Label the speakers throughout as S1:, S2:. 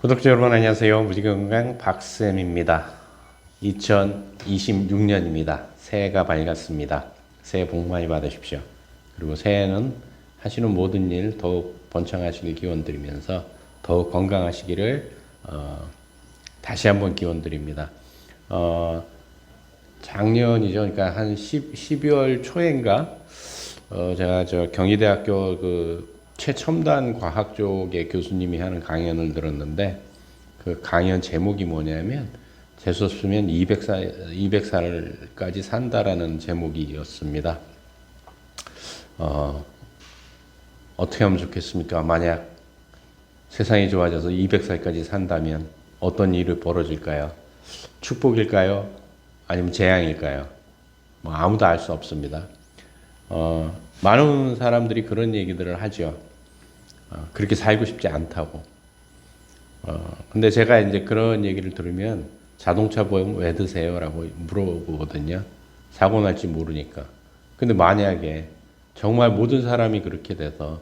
S1: 구독자 여러분 안녕하세요. 무지건강 박쌤입니다. 2026년입니다. 새해가 밝았습니다. 새해 복 많이 받으십시오. 그리고 새해는 하시는 모든 일 더욱 번창하시길 기원 드리면서 더욱 건강하시기를 어, 다시 한번 기원 드립니다. 어, 작년이죠. 그러니까 한 10, 12월 초인가 어, 제가 저 경희대학교 그 최첨단 과학 쪽의 교수님이 하는 강연을 들었는데 그 강연 제목이 뭐냐면 재수 없으면 200살 200살까지 산다라는 제목이었습니다. 어, 어떻게 하면 좋겠습니까? 만약 세상이 좋아져서 200살까지 산다면 어떤 일이 벌어질까요? 축복일까요? 아니면 재앙일까요? 뭐 아무도 알 수 없습니다. 어, 많은 사람들이 그런 얘기들을 하죠. 어, 그렇게 살고 싶지 않다고. 어, 근데 제가 이제 그런 얘기를 들으면 자동차 보험 왜 드세요? 라고 물어보거든요. 사고 날지 모르니까. 근데 만약에 정말 모든 사람이 그렇게 돼서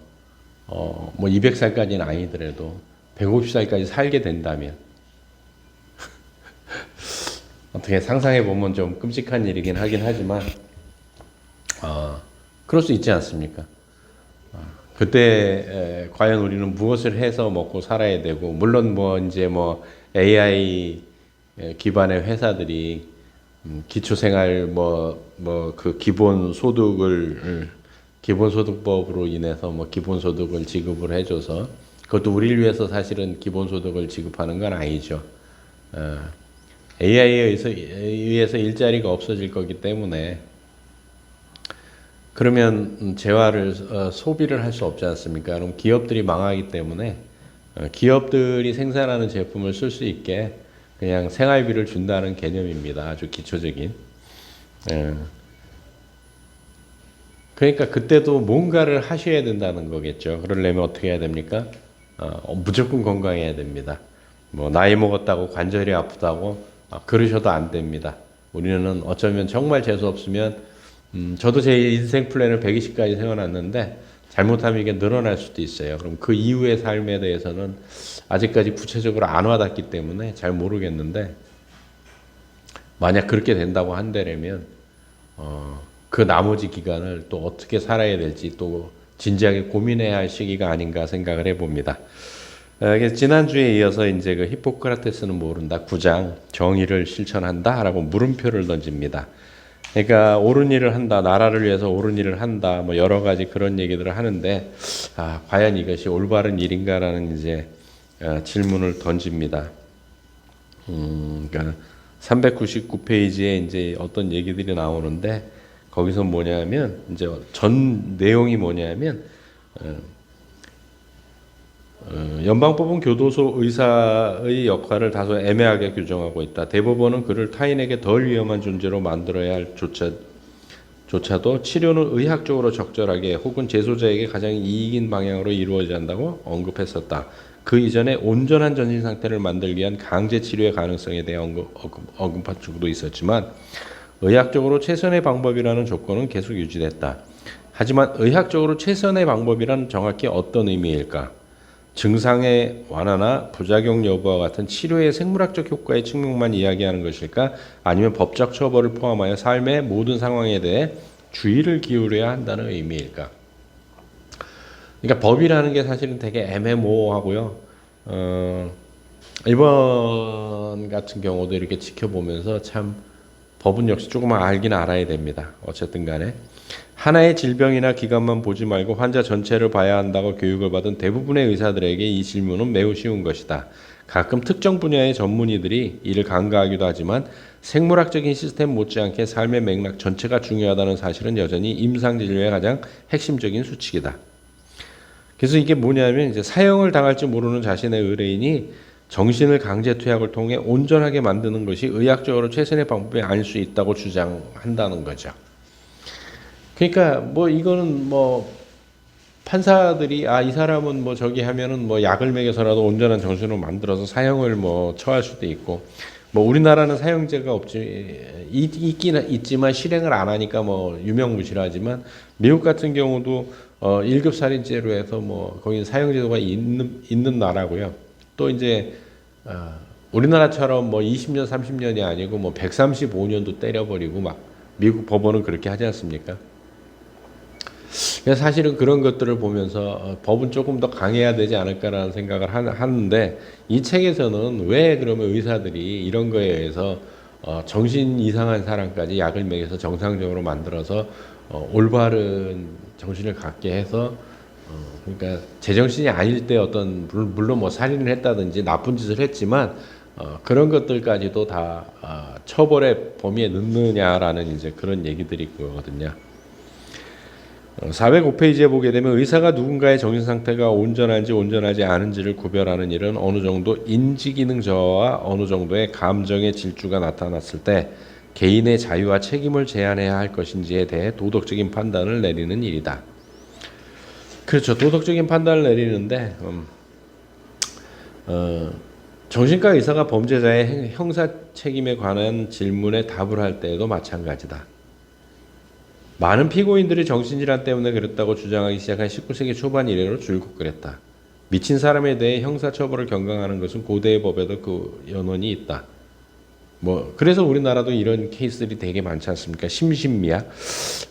S1: 어, 뭐 200살까지는 아니더라도 150살까지 살게 된다면 어떻게 상상해 보면 좀 끔찍한 일이긴 하긴 하지만 어, 그럴 수 있지 않습니까? 어, 그때 에, 과연 우리는 무엇을 해서 먹고 살아야 되고 물론 뭐 이제 뭐 AI 에, 기반의 회사들이 음, 기초생활 뭐 뭐 그 기본 소득을 음, 기본 소득법으로 인해서 뭐 기본 소득을 지급을 해줘서 그것도 우리를 위해서 사실은 기본 소득을 지급하는 건 아니죠. 어, AI에 의해서 일자리가 없어질 거기 때문에 그러면 음, 재화를 어, 소비를 할 수 없지 않습니까? 그럼 기업들이 망하기 때문에 어, 기업들이 생산하는 제품을 쓸 수 있게 그냥 생활비를 준다는 개념입니다. 아주 기초적인. 예. 그러니까 그때도 뭔가를 하셔야 된다는 거겠죠. 그러려면 어떻게 해야 됩니까? 어, 무조건 건강해야 됩니다. 뭐 나이 먹었다고 관절이 아프다고 아, 그러셔도 안 됩니다. 우리는 어쩌면 정말 재수 없으면 음, 저도 제 인생 플랜을 120까지 세워놨는데 잘못하면 이게 늘어날 수도 있어요. 그럼 그 이후의 삶에 대해서는 아직까지 구체적으로 안 와닿기 때문에 잘 모르겠는데 만약 그렇게 된다고 한다면 어, 그 나머지 기간을 또 어떻게 살아야 될지 또 진지하게 고민해야 할 시기가 아닌가 생각을 해봅니다. 어, 지난주에 이어서 이제 그 히포크라테스는 모른다 9장 정의를 실천한다라고 물음표를 던집니다. 그러니까 옳은 일을 한다, 나라를 위해서 옳은 일을 한다, 뭐 여러 가지 그런 얘기들을 하는데 아, 과연 이것이 올바른 일인가라는 이제 어, 질문을 던집니다. 음, 그러니까 399페이지에 이제 어떤 얘기들이 나오는데 거기서 뭐냐면 이제 전 내용이 뭐냐면 어, 어, 연방법은 교도소 의사의 역할을 다소 애매하게 규정하고 있다. 대법원은 그를 타인에게 덜 위험한 존재로 만들어야 할 조차, 조차도 치료는 의학적으로 적절하게 혹은 재소자에게 가장 이익인 방향으로 이루어져야 한다고 언급했었다. 그 이전에 온전한 전신 상태를 만들기 위한 강제 치료의 가능성에 대해 언급, 언급, 언급한 적도 있었지만 의학적으로 최선의 방법이라는 조건은 계속 유지됐다. 하지만 의학적으로 최선의 방법이란 정확히 어떤 의미일까? 증상의 완화나 부작용 여부와 같은 치료의 생물학적 효과의 측면만 이야기하는 것일까? 아니면 법적 처벌을 포함하여 삶의 모든 상황에 대해 주의를 기울여야 한다는 의미일까? 그러니까 법이라는 게 사실은 되게 애매모호하고요. 어, 이번 같은 경우도 이렇게 지켜보면서 참 법은 역시 조금만 알긴 알아야 됩니다. 어쨌든 간에. 하나의 질병이나 기관만 보지 말고 환자 전체를 봐야 한다고 교육을 받은 대부분의 의사들에게 이 질문은 매우 쉬운 것이다. 가끔 특정 분야의 전문의들이 이를 간과하기도 하지만 생물학적인 시스템 못지않게 삶의 맥락 전체가 중요하다는 사실은 여전히 임상 진료의 가장 핵심적인 수칙이다. 그래서 이게 뭐냐면 이제 사형을 당할지 모르는 자신의 의뢰인이 정신을 강제 투약을 통해 온전하게 만드는 것이 의학적으로 최선의 방법이 아닐 수 있다고 주장한다는 거죠. 그러니까 뭐 이거는 뭐 판사들이 아 이 사람은 뭐 저기 하면은 뭐 약을 먹여서라도 온전한 정신으로 만들어서 사형을 뭐 처할 수도 있고 뭐 우리나라는 사형제가 없지 있, 있긴 있지만 실행을 안 하니까 뭐 유명무실하지만 미국 같은 경우도 어 1급 살인죄로 해서 뭐 거기 사형 제도가 있는 있는 나라고요. 또 이제 어, 우리나라처럼 뭐 20년, 30년이 아니고 뭐 135년도 때려버리고 막 미국 법원은 그렇게 하지 않습니까? 사실은 그런 것들을 보면서 어, 법은 조금 더 강해야 되지 않을까라는 생각을 하, 하는데 이 책에서는 왜 그러면 의사들이 이런 거에 의해서 어, 정신 이상한 사람까지 약을 먹여서 정상적으로 만들어서 어, 올바른 정신을 갖게 해서 어, 그러니까 제정신이 아닐 때 어떤 물- 물론 뭐 살인을 했다든지 나쁜 짓을 했지만 어, 그런 것들까지도 다 어, 처벌의 범위에 넣느냐라는 이제 그런 얘기들이 있거든요. 405페이지에 보게 되면 의사가 누군가의 정신 상태가 온전한지 온전하지 않은지를 구별하는 일은 어느 정도 인지 기능 저하와 어느 정도의 감정의 질주가 나타났을 때 개인의 자유와 책임을 제한해야 할 것인지에 대해 도덕적인 판단을 내리는 일이다. 그렇죠. 도덕적인 판단을 내리는데 음, 어, 정신과 의사가 범죄자의 행- 형사 책임에 관한 질문에 답을 할 때에도 마찬가지다. 많은 피고인들이 정신질환 때문에 그랬다고 주장하기 시작한 19세기 초반 이래로 줄곧 그랬다. 미친 사람에 대해 형사처벌을 경강하는 것은 고대의 법에도 그 연원이 있다. 뭐 그래서 우리나라도 이런 케이스들이 되게 많지 않습니까? 심신미약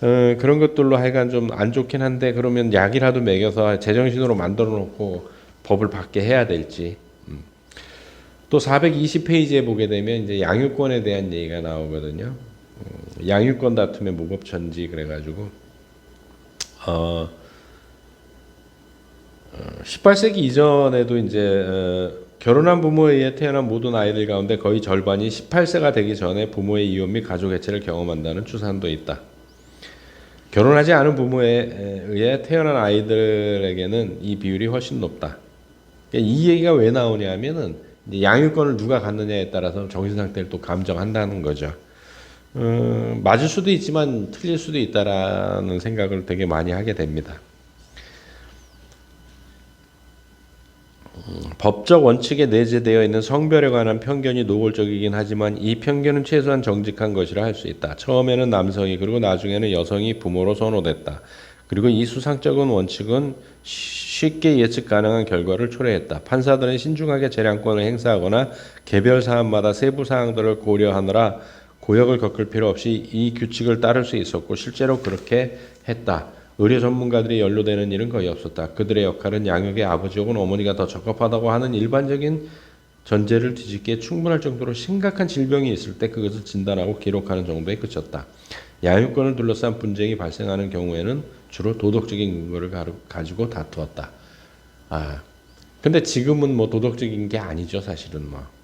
S1: 어, 그런 것들로 하여간 좀 안 좋긴 한데 그러면 약이라도 먹여서 제정신으로 만들어 놓고 법을 받게 해야 될지 음. 또 420페이지에 보게 되면 이제 양육권에 대한 얘기가 나오거든요. 음, 양육권 다툼의 무법천지 그래가지고 어, 어 18세기 이전에도 이제 어, 결혼한 부모에 의해 태어난 모든 아이들 가운데 거의 절반이 18세가 되기 전에 부모의 이혼 및 가족 해체를 경험한다는 추산도 있다. 결혼하지 않은 부모에 의해 태어난 아이들에게는 이 비율이 훨씬 높다. 그러니까 이 얘기가 왜 나오냐면은 양육권을 누가 갖느냐에 따라서 정신 상태를 또 감정한다는 거죠. 음, 맞을 수도 있지만 틀릴 수도 있다라는 생각을 되게 많이 하게 됩니다. 음, 법적 원칙에 내재되어 있는 성별에 관한 편견이 노골적이긴 하지만 이 편견은 최소한 정직한 것이라 할 수 있다. 처음에는 남성이 그리고 나중에는 여성이 부모로 선호됐다. 그리고 이 수상적인 원칙은 쉽게 예측 가능한 결과를 초래했다. 판사들은 신중하게 재량권을 행사하거나 개별 사안마다 세부 사항들을 고려하느라 고역을 겪을 필요 없이 이 규칙을 따를 수 있었고 실제로 그렇게 했다. 의료 전문가들이 연루되는 일은 거의 없었다. 그들의 역할은 양육의 아버지 혹은 어머니가 더 적합하다고 하는 일반적인 전제를 뒤집기에 충분할 정도로 심각한 질병이 있을 때 그것을 진단하고 기록하는 정도에 그쳤다. 양육권을 둘러싼 분쟁이 발생하는 경우에는 주로 도덕적인 근거를 가지고 다투었다. 아, 근데 지금은 뭐 도덕적인 게 아니죠, 사실은 뭐.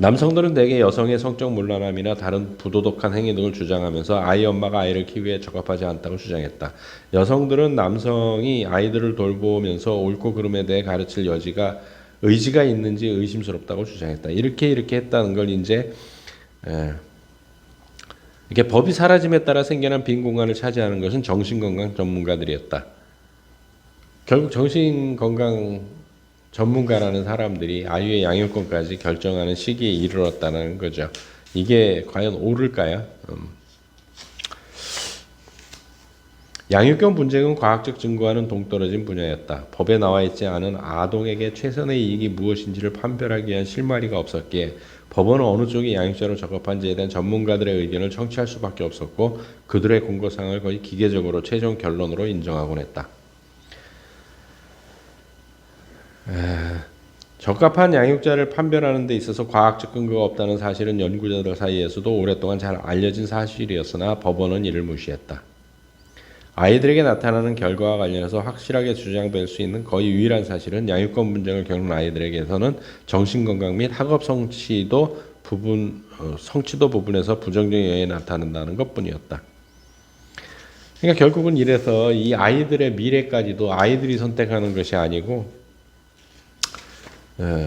S1: 남성들은 대개 여성의 성적 문란함이나 다른 부도덕한 행위 등을 주장하면서 아이 엄마가 아이를 키우기에 적합하지 않다고 주장했다. 여성들은 남성이 아이들을 돌보면서 옳고 그름에 대해 가르칠 여지가 의지가 있는지 의심스럽다고 주장했다. 이렇게 이렇게 했다는 걸 이제 에, 이렇게 법이 사라짐에 따라 생겨난 빈 공간을 차지하는 것은 정신건강 전문가들이었다. 결국 정신건강 전문가라는 사람들이 아이의 양육권까지 결정하는 시기에 이르렀다는 거죠. 이게 과연 옳을까요? 음. 양육권 분쟁은 과학적 증거와는 동떨어진 분야였다. 법에 나와 있지 않은 아동에게 최선의 이익이 무엇인지를 판별하기 위한 실마리가 없었기에 법원은 어느 쪽이 양육자로 적합한지에 대한 전문가들의 의견을 청취할 수밖에 없었고 그들의 공고사항을 거의 기계적으로 최종 결론으로 인정하곤 했다. 적합한 양육자를 판별하는 데 있어서 과학적 근거가 없다는 사실은 연구자들 사이에서도 오랫동안 잘 알려진 사실이었으나 법원은 이를 무시했다. 아이들에게 나타나는 결과와 관련해서 확실하게 주장될 수 있는 거의 유일한 사실은 양육권 분쟁을 겪는 아이들에게서는 정신건강 및 학업 성취도 부분 어, 성취도 부분에서 부정적 영향이 나타난다는 것뿐이었다. 그러니까 결국은 이래서 이 아이들의 미래까지도 아이들이 선택하는 것이 아니고 어,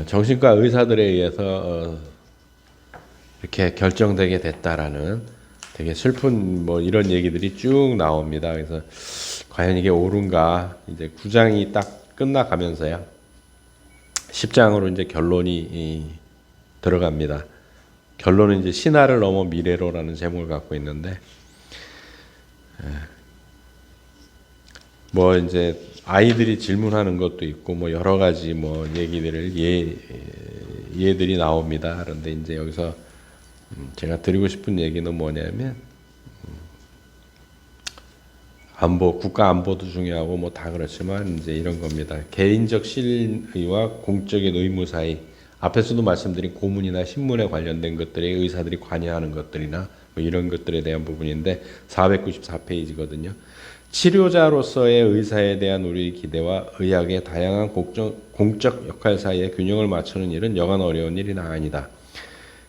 S1: 정신과 의사들에 의해서 어, 이렇게 결정되게 됐다라는 되게 슬픈 뭐 이런 얘기들이 쭉 나옵니다. 그래서 과연 이게 옳은가 이제 9장이 딱 끝나가면서요. 10장으로 이제 결론이 이, 들어갑니다. 결론은 이제 신화를 넘어 미래로라는 제목을 갖고 있는데 에, 뭐 이제 아이들이 질문하는 것도 있고 뭐 여러 가지 뭐 얘기들을 예 예들이 나옵니다. 그런데 이제 여기서 음, 제가 드리고 싶은 얘기는 뭐냐면 음, 안보 국가 안보도 중요하고 뭐 다 그렇지만 이제 이런 겁니다. 개인적 실의와 공적인 의무 사이 앞에서도 말씀드린 고문이나 신문에 관련된 것들에 의사들이 관여하는 것들이나 뭐 이런 것들에 대한 부분인데 494페이지거든요. 치료자로서의 의사에 대한 우리 기대와 의학의 다양한 공적, 공적 역할 사이의 균형을 맞추는 일은 여간 어려운 일이 아니다.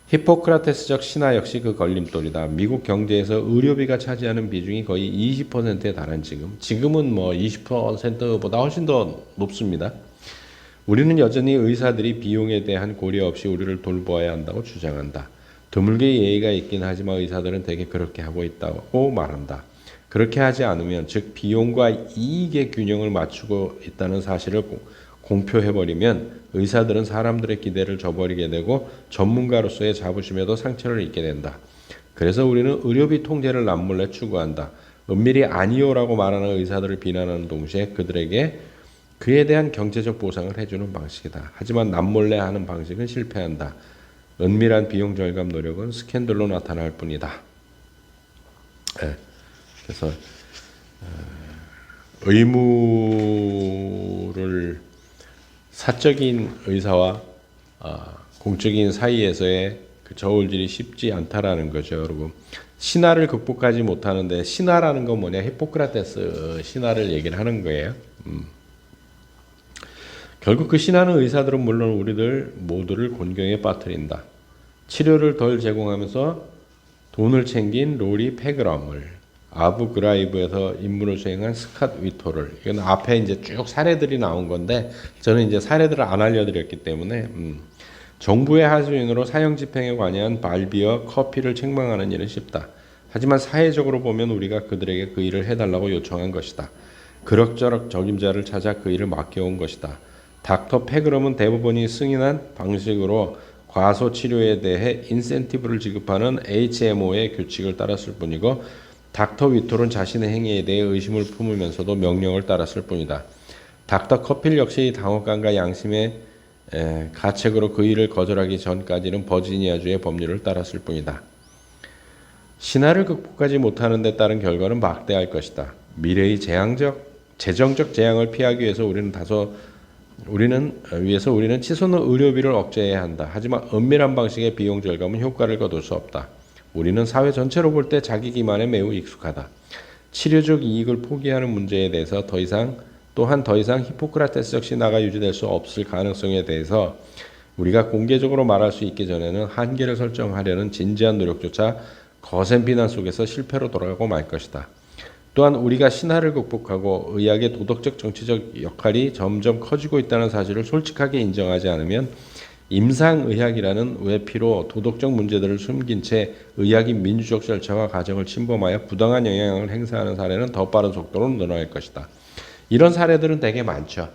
S1: 히포크라테스적 신화 역시 그 걸림돌이다. 미국 경제에서 의료비가 차지하는 비중이 거의 20%에 달한 지금, 지금은 뭐 20%보다 훨씬 더 높습니다. 우리는 여전히 의사들이 비용에 대한 고려 없이 우리를 돌보아야 한다고 주장한다. 드물게 예의가 있긴 하지만 의사들은 대개 그렇게 하고 있다고 말한다. 그렇게 하지 않으면 즉 비용과 이익의 균형을 맞추고 있다는 사실을 고- 공표해버리면 의사들은 사람들의 기대를 저버리게 되고 전문가로서의 자부심에도 상처를 입게 된다. 그래서 우리는 의료비 통제를 남몰래 추구한다. 은밀히 아니요라고 말하는 의사들을 비난하는 동시에 그들에게 그에 대한 경제적 보상을 해주는 방식이다. 하지만 남몰래 하는 방식은 실패한다. 은밀한 비용 절감 노력은 스캔들로 나타날 뿐이다. 예. 그래서 어, 의무를 사적인 의사와 어, 공적인 사이에서의 그 저울질이 쉽지 않다라는 거죠, 여러분. 신화를 극복하지 못하는데 신화라는 건 뭐냐? 히포크라테스 신화를 얘기를 하는 거예요. 음. 결국 그 신화는 의사들은 물론 우리들 모두를 곤경에 빠뜨린다. 치료를 덜 제공하면서 돈을 챙긴 로리 페그럼을 아부 그라이브에서 임무를 수행한 스캇 위토를 이건 앞에 이제 쭉 사례들이 나온 건데 저는 이제 사례들을 안 알려드렸기 때문에 음, 정부의 하수인으로 사형 집행에 관여한 발비어 커피를 책망하는 일은 쉽다. 하지만 사회적으로 보면 우리가 그들에게 그 일을 해달라고 요청한 것이다. 그럭저럭 적임자를 찾아 그 일을 맡겨온 것이다. 닥터 페그럼은 대부분이 승인한 방식으로 과소 치료에 대해 인센티브를 지급하는 HMO의 규칙을 따랐을 뿐이고 닥터 위톨은 자신의 행위에 대해 의심을 품으면서도 명령을 따랐을 뿐이다. 닥터 커필 역시 당혹감과 양심의 에, 가책으로 그 일을 거절하기 전까지는 버지니아주의 법률을 따랐을 뿐이다. 신화를 극복하지 못하는 데 따른 결과는 막대할 것이다. 미래의 재앙적 재정적 재앙을 피하기 위해서 우리는 다소 우리는 어, 위해서 우리는 치솟는 의료비를 억제해야 한다. 하지만 은밀한 방식의 비용 절감은 효과를 거둘 수 없다. 우리는 사회 전체로 볼 때 자기 기만에 매우 익숙하다. 치료적 이익을 포기하는 문제에 대해서 더 이상 또한 더 이상 히포크라테스적 신화가 유지될 수 없을 가능성에 대해서 우리가 공개적으로 말할 수 있기 전에는 한계를 설정하려는 진지한 노력조차 거센 비난 속에서 실패로 돌아가고 말 것이다. 또한 우리가 신화를 극복하고 의학의 도덕적 정치적 역할이 점점 커지고 있다는 사실을 솔직하게 인정하지 않으면 임상의학이라는 외피로 도덕적 문제들을 숨긴 채 의학이 민주적 절차와 과정을 침범하여 부당한 영향을 행사하는 사례는 더 빠른 속도로 늘어날 것이다. 이런 사례들은 되게 많죠.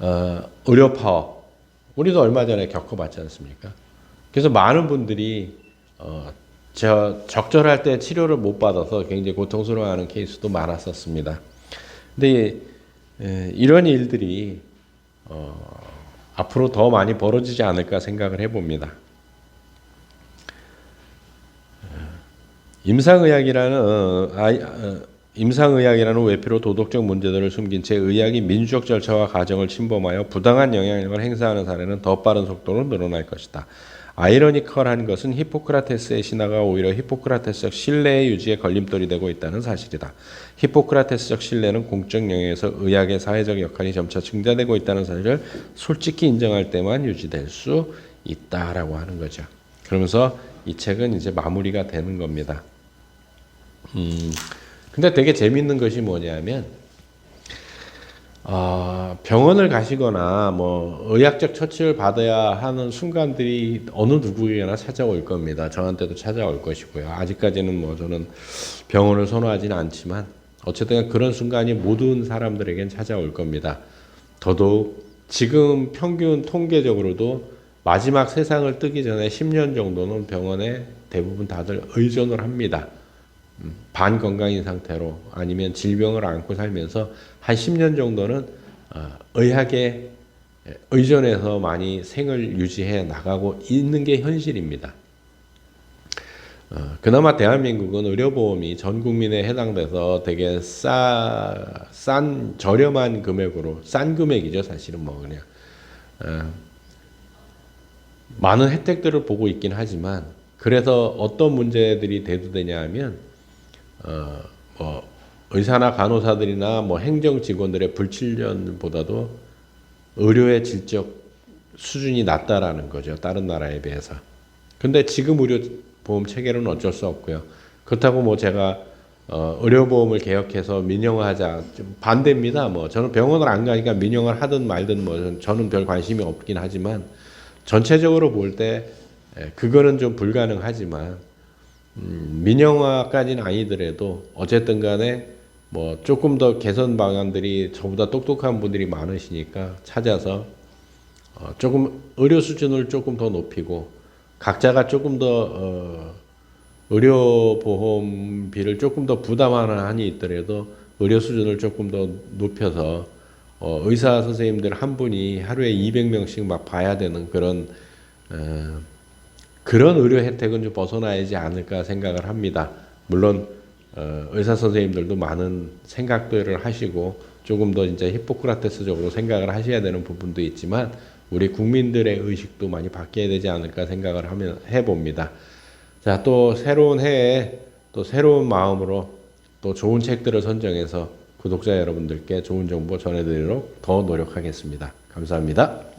S1: 어, 의료 파업 우리도 얼마 전에 겪어봤지 않습니까? 그래서 많은 분들이 어, 저 적절할 때 치료를 못 받아서 굉장히 고통스러워하는 케이스도 많았었습니다. 근데 에, 이런 일들이 어, 앞으로 더 많이 벌어지지 않을까 생각을 해봅니다. 임상의학이라는 어, 어, 임상의학이라는 외피로 도덕적 문제들을 숨긴 채 의학이 민주적 절차와 과정을 침범하여 부당한 영향력을 행사하는 사례는 더 빠른 속도로 늘어날 것이다. 아이러니컬한 것은 히포크라테스의 신화가 오히려 히포크라테스적 신뢰의 유지에 걸림돌이 되고 있다는 사실이다. 히포크라테스적 신뢰는 공적 영역에서 의학의 사회적 역할이 점차 증대되고 있다는 사실을 솔직히 인정할 때만 유지될 수 있다라고 하는 거죠. 그러면서 이 책은 이제 마무리가 되는 겁니다. 음, 근데 되게 재밌는 것이 뭐냐면 아, 병원을 가시거나 뭐 의학적 처치를 받아야 하는 순간들이 어느 누구에게나 찾아올 겁니다. 저한테도 찾아올 것이고요. 아직까지는 뭐 저는 병원을 선호하지는 않지만 어쨌든 그런 순간이 모든 사람들에겐 찾아올 겁니다. 더더욱 지금 평균 통계적으로도 마지막 세상을 뜨기 전에 10년 정도는 병원에 대부분 다들 의존을 합니다. 음, 반건강인 상태로 아니면 질병을 안고 살면서 한 10년 정도는 어, 의학의 의존해서 많이 생을 유지해 나가고 있는 게 현실입니다. 어, 그나마 대한민국은 의료보험이 전 국민에 해당돼서 되게 싸, 싼 저렴한 금액으로 싼 금액이죠 사실은 뭐 그냥 어, 많은 혜택들을 보고 있긴 하지만 그래서 어떤 문제들이 대두되냐 하면 어, 뭐 의사나 간호사들이나 뭐 행정 직원들의 불출연보다도 의료의 질적 수준이 낮다라는 거죠 다른 나라에 비해서. 근데 지금 의료 보험 체계는 어쩔 수 없고요. 그렇다고 뭐 제가 어, 의료보험을 개혁해서 민영화하자 좀 반대입니다. 뭐 저는 병원을 안 가니까 민영화를 하든 말든 뭐 저는 별 관심이 없긴 하지만 전체적으로 볼 때 그거는 좀 불가능하지만 음, 민영화까지는 아니더라도 어쨌든 간에 뭐 조금 더 개선 방안들이 저보다 똑똑한 분들이 많으시니까 찾아서 어, 조금 의료 수준을 조금 더 높이고 각자가 조금 더 어, 의료 보험비를 조금 더 부담하는 한이 있더라도 의료 수준을 조금 더 높여서 어, 의사 선생님들 한 분이 하루에 200명씩 막 봐야 되는 그런 어, 그런 의료 혜택은 좀 벗어나야지 않을까 생각을 합니다. 물론 어, 의사 선생님들도 많은 생각들을 하시고 조금 더 이제 히포크라테스적으로 생각을 하셔야 되는 부분도 있지만 우리 국민들의 의식도 많이 바뀌어야 되지 않을까 생각을 하면 해봅니다. 자, 또 새로운 해에 또 새로운 마음으로 또 좋은 책들을 선정해서 구독자 여러분들께 좋은 정보 전해드리도록 더 노력하겠습니다. 감사합니다.